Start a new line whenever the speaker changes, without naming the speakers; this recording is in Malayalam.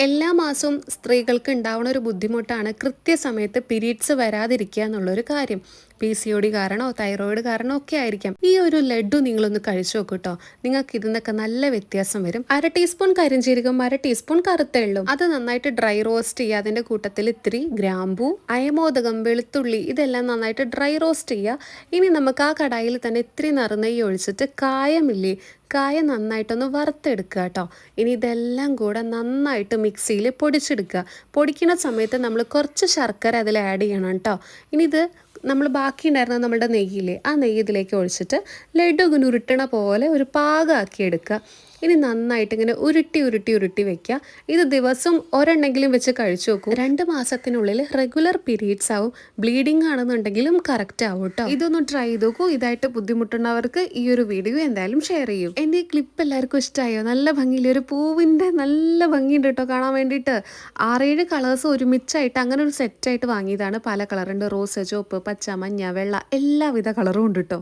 എല്ലാ മാസവും സ്ത്രീകൾക്ക് ഉണ്ടാവുന്ന ഒരു ബുദ്ധിമുട്ടാണ് കൃത്യസമയത്ത് പീരീഡ്സ് വരാതിരിക്കുക എന്നുള്ളൊരു കാര്യം. പി സി ഒ ഡി കാരണോ തൈറോയിഡ് കാരണോ ഒക്കെ ആയിരിക്കാം. ഈ ഒരു ലഡു നിങ്ങളൊന്ന് കഴിച്ചു നോക്കൂ കേട്ടോ നിങ്ങൾക്ക് ഇതിന്നൊക്കെ നല്ല വ്യത്യാസം വരും. അര ടീസ്പൂൺ കരിഞ്ചീരകം അര ടീസ്പൂൺ കറുത്ത എള്ളും. അത് നന്നായിട്ട് ഡ്രൈ റോസ്റ്റ് ചെയ്യുക. അതിന്റെ കൂട്ടത്തിൽ ഇത്തിരി ഗ്രാമ്പു അയമോദകം വെളുത്തുള്ളി ഇതെല്ലാം നന്നായിട്ട് ഡ്രൈ റോസ്റ്റ് ചെയ്യുക. ഇനി നമുക്ക് ആ കടായിൽ തന്നെ ഇത്തിരി നറുനെയ്യ് ഒഴിച്ചിട്ട് കായമില്ലേ കായ നന്നായിട്ടൊന്ന് വറുത്തെടുക്കുക കേട്ടോ ഇനി ഇതെല്ലാം കൂടെ നന്നായിട്ട് മിക്സിയിൽ പൊടിച്ചെടുക്കുക. പൊടിക്കുന്ന സമയത്ത് നമ്മൾ കുറച്ച് ശർക്കര അതിൽ ആഡ് ചെയ്യണം കേട്ടോ ഇനി ഇത് നമ്മൾ ബാക്കി ഉണ്ടായിരുന്ന നമ്മുടെ നെയ്യില്ലേ ആ നെയ്യ് ഇതിലേക്ക് ഒഴിച്ചിട്ട് ലഡു ഇങ്ങനെ ഉരുട്ടണ പോലെ ഒരു പാകമാക്കി എടുക്കുക ഇനി നന്നായിട്ട് ഇങ്ങനെ ഉരുട്ടി ഉരുട്ടി ഉരുട്ടി വെക്കുക. ഇത് ദിവസം ഒരെണ്ണെങ്കിലും വെച്ച് കഴിച്ചു നോക്കും. രണ്ട് മാസത്തിനുള്ളിൽ റെഗുലർ പീരീഡ്സ് ആവും. ബ്ലീഡിങ് ആണെന്നുണ്ടെങ്കിലും കറക്റ്റ് ആവും കേട്ടോ ഇതൊന്ന് ട്രൈ ചെയ്ത് നോക്കൂ. ഇതായിട്ട് ബുദ്ധിമുട്ടുന്നവർക്ക് ഈ ഒരു വീഡിയോ എന്തായാലും ഷെയർ ചെയ്യും. എന്റെ ഈ ക്ലിപ്പ് എല്ലാവർക്കും ഇഷ്ടമായോ നല്ല ഭംഗിയിൽ ഒരു പൂവിന്റെ നല്ല ഭംഗിയുണ്ട് കേട്ടോ കാണാൻ വേണ്ടിയിട്ട്. ആറേഴ് കളേഴ്സ് ഒരുമിച്ചായിട്ട് അങ്ങനെ ഒരു സെറ്റായിട്ട് വാങ്ങിയതാണ്. പല കളറുണ്ട് റോസ് ചുവപ്പ് പച്ച മഞ്ഞ വെള്ള എല്ലാവിധ കളറും ഉണ്ട് കേട്ടോ